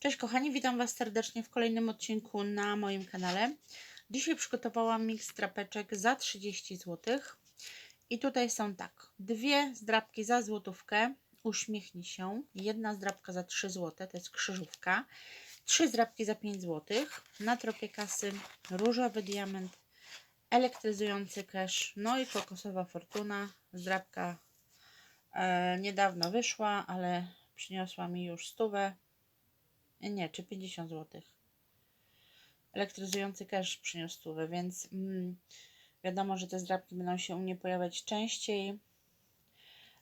Cześć kochani, witam Was serdecznie w kolejnym odcinku na moim kanale. Dzisiaj przygotowałam miks drapeczek za 30 zł. I tutaj są tak, dwie zdrapki za złotówkę, uśmiechnij się, jedna zdrapka za 3 zł, to jest krzyżówka, trzy zdrapki za 5 zł, na tropie kasy różowy diament, elektryzujący cash, no i kokosowa fortuna, zdrapka e, niedawno wyszła, ale przyniosła mi już stówę, nie, czy 50 zł. Elektryzujący cash przyniósł stówę, więc mm, wiadomo, że te zdrabki będą się u mnie pojawiać częściej.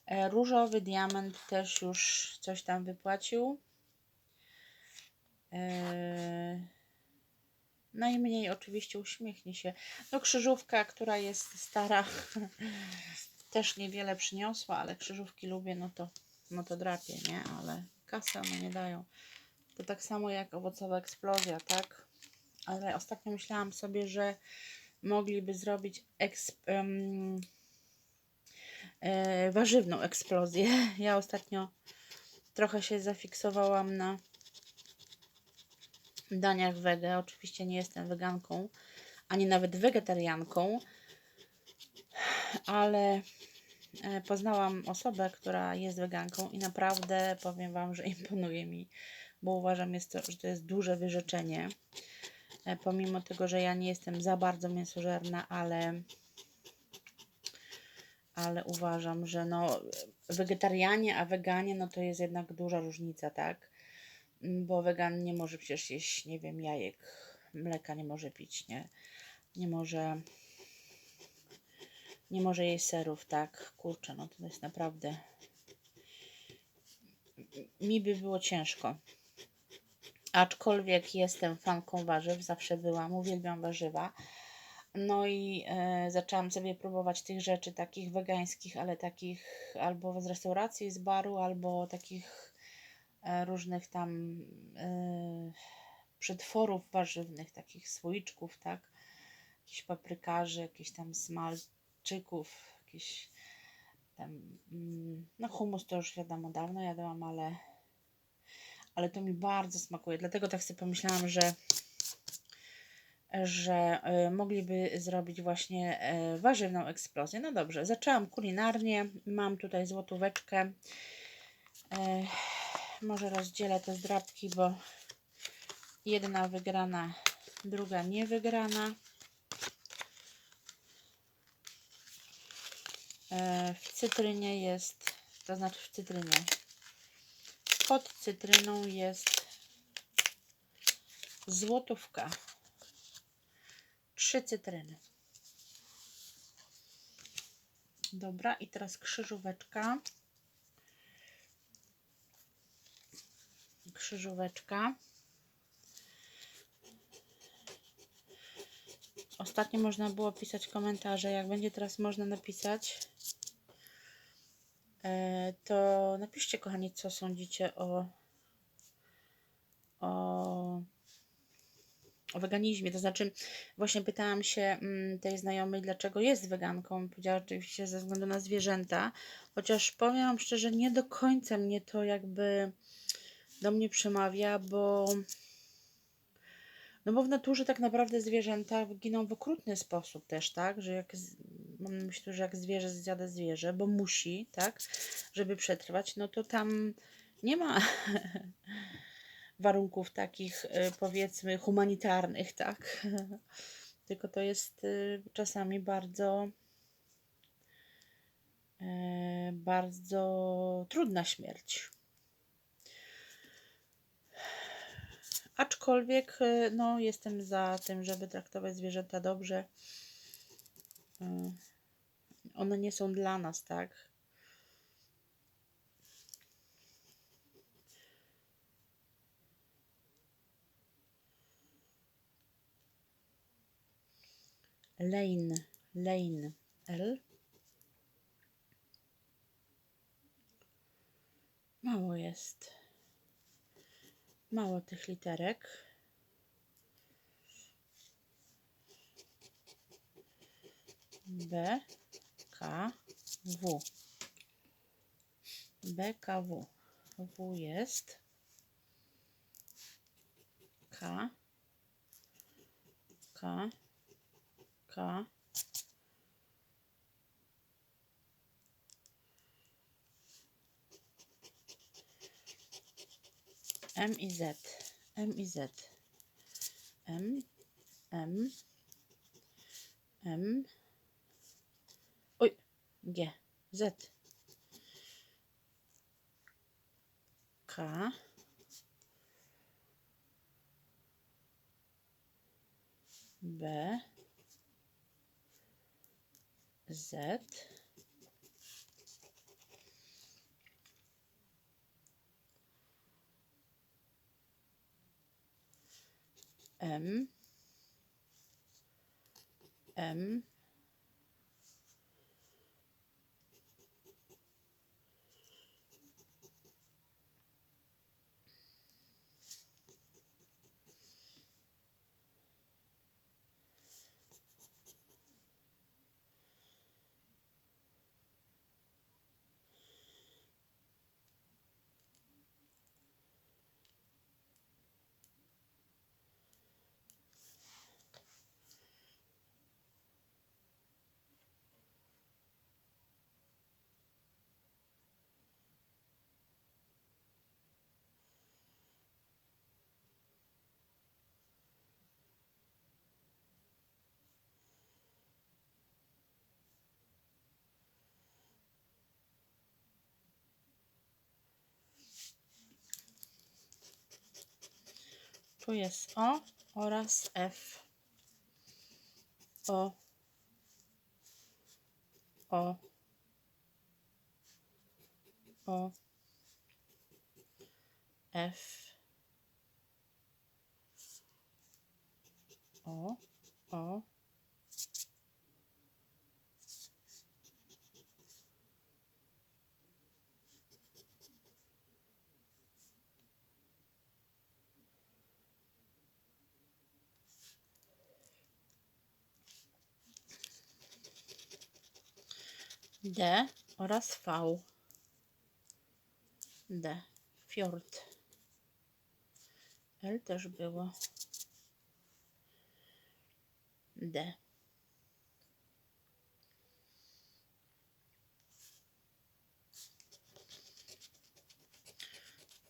E, różowy diament też już coś tam wypłacił. E, najmniej oczywiście uśmiechnie się. No krzyżówka, która jest stara, też niewiele przyniosła, ale krzyżówki lubię, no to, no to drapie, nie? Ale kasę one nie dają. To tak samo jak owocowa eksplozja, tak? Ale ostatnio myślałam sobie, że mogliby zrobić eksp, um, e, warzywną eksplozję. Ja ostatnio trochę się zafiksowałam na daniach wege. Oczywiście nie jestem weganką, ani nawet wegetarianką, ale e, poznałam osobę, która jest weganką i naprawdę powiem Wam, że imponuje mi bo uważam, jest to, że to jest duże wyrzeczenie. E, pomimo tego, że ja nie jestem za bardzo mięsożerna, ale, ale uważam, że no, wegetarianie, a weganie, no to jest jednak duża różnica, tak? Mm, bo wegan nie może przecież jeść, nie wiem, jajek, mleka nie może pić, nie? Nie może nie może jeść serów, tak? Kurczę, no to jest naprawdę mi by było ciężko. Aczkolwiek jestem fanką warzyw, zawsze byłam, uwielbiam warzywa. No i e, zaczęłam sobie próbować tych rzeczy takich wegańskich, ale takich albo z restauracji, z baru, albo takich e, różnych tam e, przetworów warzywnych, takich słoiczków, tak? Jakichś paprykarzy, jakichś tam smalczyków, jakiś tam, mm, no humus to już wiadomo dawno jadłam, ale ale to mi bardzo smakuje. Dlatego tak sobie pomyślałam, że że y, mogliby zrobić właśnie y, warzywną eksplozję. No dobrze, zaczęłam kulinarnie. Mam tutaj złotóweczkę. Y, może rozdzielę te zdrabki, bo jedna wygrana, druga niewygrana. W cytrynie jest, to znaczy w cytrynie, pod cytryną jest złotówka. Trzy cytryny. Dobra, i teraz krzyżóweczka. Krzyżóweczka. Ostatnio można było pisać komentarze. Jak będzie teraz można napisać, to napiszcie, kochani, co sądzicie o, o, o weganizmie. To znaczy, właśnie pytałam się mm, tej znajomej, dlaczego jest weganką. Powiedziała oczywiście ze względu na zwierzęta, chociaż powiem szczerze, nie do końca mnie to jakby do mnie przemawia, bo no bo w naturze tak naprawdę zwierzęta giną w okrutny sposób też, tak? Że jak mam na myśli, że jak zwierzę zjada zwierzę, bo musi, tak, żeby przetrwać, no to tam nie ma warunków takich, y, powiedzmy, humanitarnych, tak. Tylko to jest y, czasami bardzo, y, bardzo trudna śmierć. Aczkolwiek, no, jestem za tym, żeby traktować zwierzęta dobrze one nie są dla nas, tak? Lane, Lane L. Mało jest. Mało tych literek. B. BKW. BKW. W jest. K, K, K, M i Z, M i Z, M, M, M, G, Z, K, B, Z, M, M, Tu jest O oraz F. O. O. O. F. O. O. D oraz V. D. Fjord. L też było. D.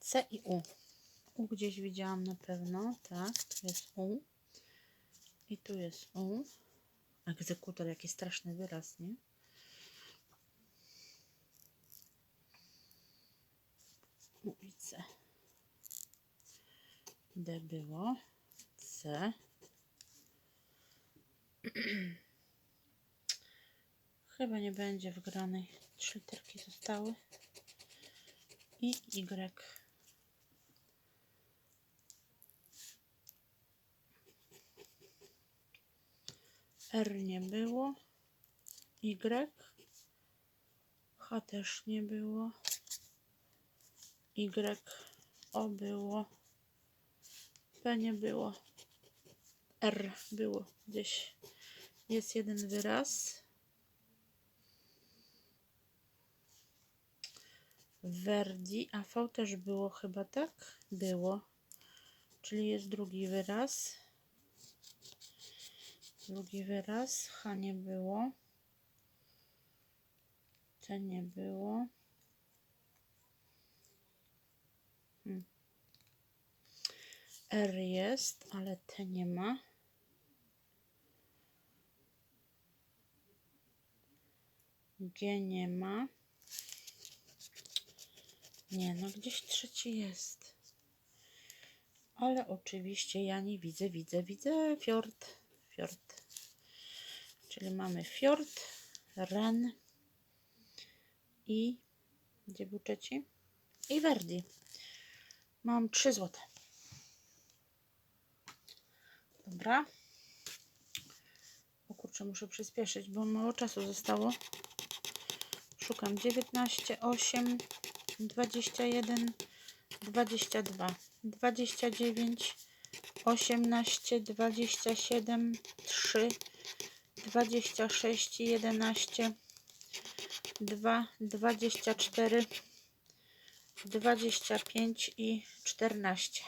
C i U. U gdzieś widziałam na pewno. Tak, tu jest U. I tu jest U. Egzekutor, jaki straszny wyraz, nie? U i C. D było. C. Chyba nie będzie wgranej. Trzy literki zostały. I Y. R nie było. Y. H też nie było. Y, O było, P nie było, R było gdzieś. Jest jeden wyraz. Verdi, a V też było chyba, tak? Było. Czyli jest drugi wyraz. Drugi wyraz. H nie było. T nie było. R jest, ale T nie ma. G nie ma. Nie, no gdzieś trzeci jest. Ale oczywiście ja nie widzę, widzę, widzę fiord. Fiord. Czyli mamy fiord, ren i gdzie był trzeci? I Verdi. Mam 3 złote. Dobra. O kurczę, muszę przyspieszyć, bo mało czasu zostało. Szukam 19, 8, 21, 22, 29, 18, 27, 3, 26, 11, 2, 24, 25 i 14.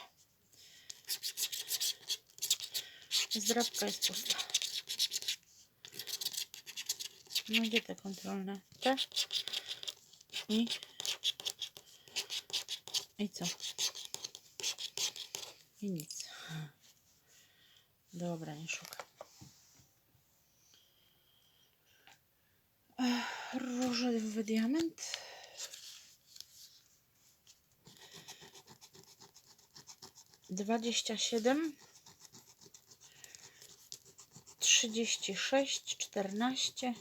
Zdrabka jest pusta. No gdzie te kontrolne? Te? I... I co? I nic. Dobra, nie szukam. Różowy diament. Dwadzieścia siedem. Trzydzieści sześć, czternaście.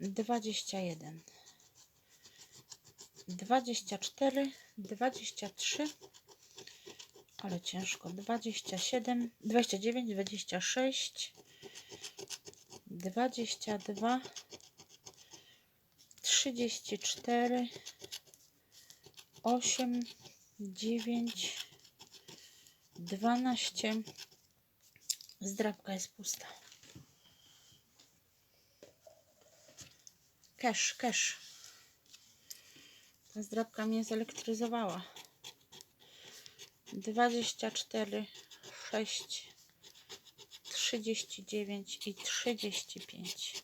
Dwadzieścia jeden. Dwadzieścia cztery, dwadzieścia trzy. Ale ciężko. 27, 29, 26, 22, 34, 8, 9, 12. Zdrabka jest pusta. Cash, cash. Ta zdrabka mnie zelektryzowała. 24, 6, 39 i 35.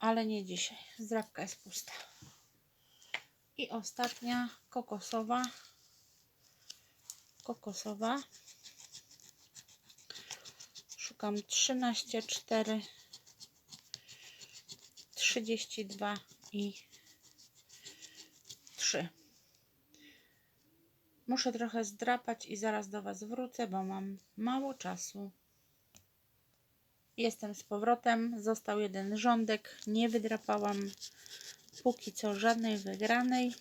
Ale nie dzisiaj. Zdrabka jest pusta. I ostatnia kokosowa kokosowa. Szukam 13, 4, 32 i 3. Muszę trochę zdrapać i zaraz do Was wrócę, bo mam mało czasu. Jestem z powrotem. Został jeden rządek. Nie wydrapałam póki co żadnej wygranej.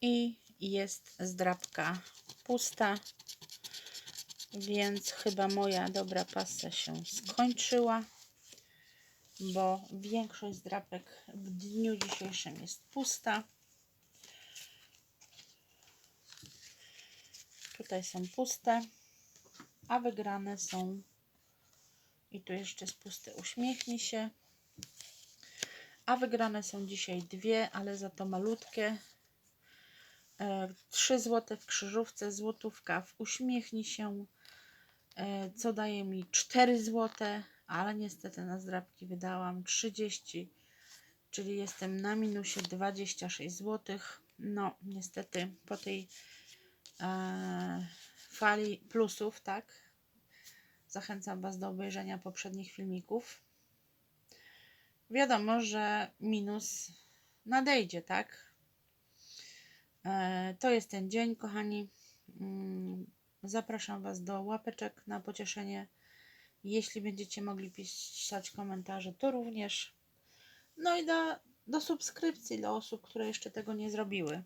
i jest zdrabka pusta, więc chyba moja dobra pasa się skończyła, bo większość zdrapek w dniu dzisiejszym jest pusta. Tutaj są puste, a wygrane są i tu jeszcze jest pusty uśmiechnij się. A wygrane są dzisiaj dwie, ale za to malutkie. 3 zł w krzyżówce, złotówka w uśmiechnij się, e, co daje mi 4 zł, ale niestety na zdrabki wydałam 30, czyli jestem na minusie 26 zł. No, niestety po tej e, fali plusów, tak, zachęcam Was do obejrzenia poprzednich filmików. Wiadomo, że minus nadejdzie, tak? E, to jest ten dzień, kochani. Mm, zapraszam Was do łapeczek na pocieszenie. Jeśli będziecie mogli pisać komentarze, to również. No i do, do subskrypcji dla osób, które jeszcze tego nie zrobiły.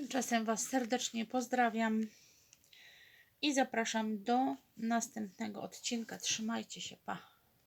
Tymczasem Was serdecznie pozdrawiam i zapraszam do następnego odcinka. Trzymajcie się, pa!